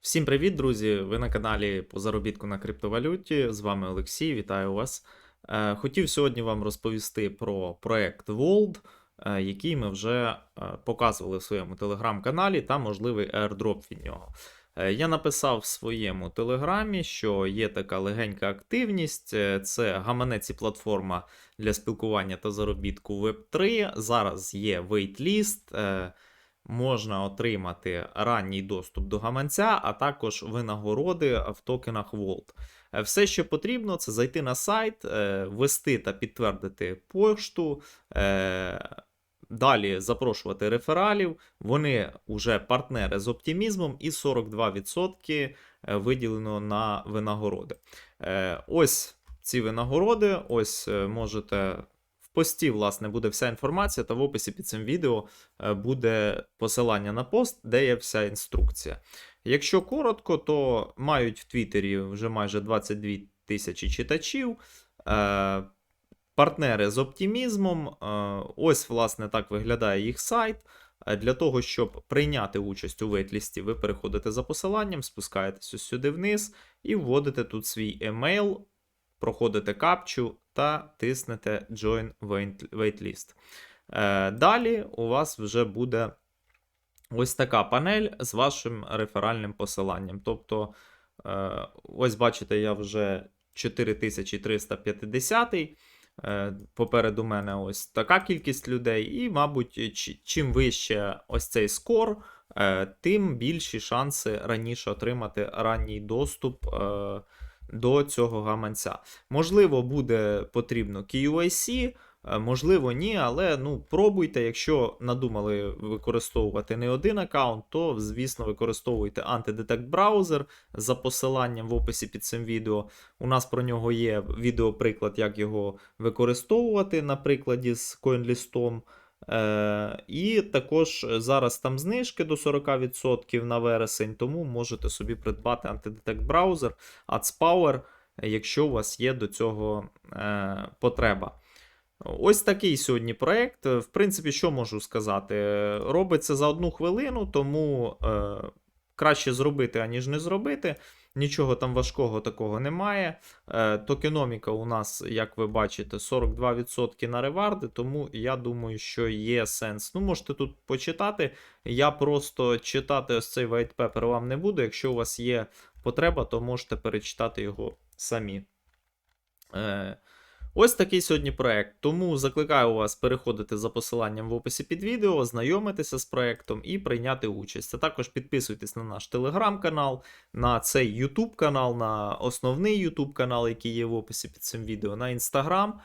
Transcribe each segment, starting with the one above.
Всім привіт, друзі! Ви на каналі по заробітку на криптовалюті. З вами Олексій, вітаю вас. Е, Хотів сьогодні вам розповісти про проект World, е, який ми вже е, показували в своєму телеграм-каналі та можливий airdrop від нього. Я написав в своєму телеграмі, що є така легенька активність. Це гаманець і платформа для спілкування та заробітку Web3. Зараз є е, можна отримати ранній доступ до гаманця, а також винагороди в токенах Vault. Е, Все, що потрібно, це зайти на сайт, е, ввести та підтвердити пошту. е, Далі запрошувати рефералів. Вони вже партнери з оптимізмом, і 42% е, виділено на винагороди. Ось ці винагороди. Ось можете в пості, власне, буде вся інформація, та в описі під цим відео е, буде посилання на пост, де є вся інструкція. Якщо коротко, то мають в Твіттері вже майже 22 тисячі читачів. Е, Партнери з оптимізмом. Е, Ось, власне, так виглядає їх сайт. Для того, щоб прийняти участь у вейтлісті, ви переходите за посиланням, спускаєтесь сюди вниз і вводите тут свій емейл, проходите капчу та тиснете Join Wait- Waitlist. Е, Далі у вас вже буде ось така панель з вашим реферальним посиланням. Тобто, е, ось бачите, я вже 4350. Е, Попереду мене ось така кількість людей, і, мабуть, чим вище ось цей скор, тим більші шанси раніше отримати ранній доступ до цього гаманця. Можливо, буде потрібно KYC, е, можливо, ні, але ну, пробуйте, якщо надумали використовувати не один аккаунт, то, звісно, використовуйте антидетект браузер за посиланням в описі під цим відео. У нас про нього є відеоприклад, як його використовувати на прикладі з CoinList. Е, і також зараз там знижки до 40% на вересень, тому можете собі придбати антидетект браузер AdsPower, якщо у вас є до цього е, потреба. Ось такий сьогодні проект. В принципі, що можу сказати? Робиться за одну хвилину, тому е, краще зробити, аніж не зробити. Нічого там важкого такого немає. Е, токеноміка у нас, як ви бачите, 42% на реварди, тому я думаю, що є сенс. Ну, можете тут почитати. Я просто читати ось цей white paper вам не буду. Якщо у вас є потреба, то можете перечитати його самі. Е, Ось такий сьогодні проект. Тому закликаю вас переходити за посиланням в описі під відео, знайомитися з проектом і прийняти участь. А також підписуйтесь на наш телеграм-канал, на цей YouTube канал, на основний YouTube канал, який є в описі під цим відео, на інстаграм.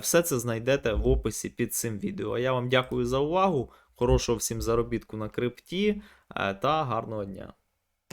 Все це знайдете в описі під цим відео. Я вам дякую за увагу. Хорошого всім заробітку на крипті е, та гарного дня.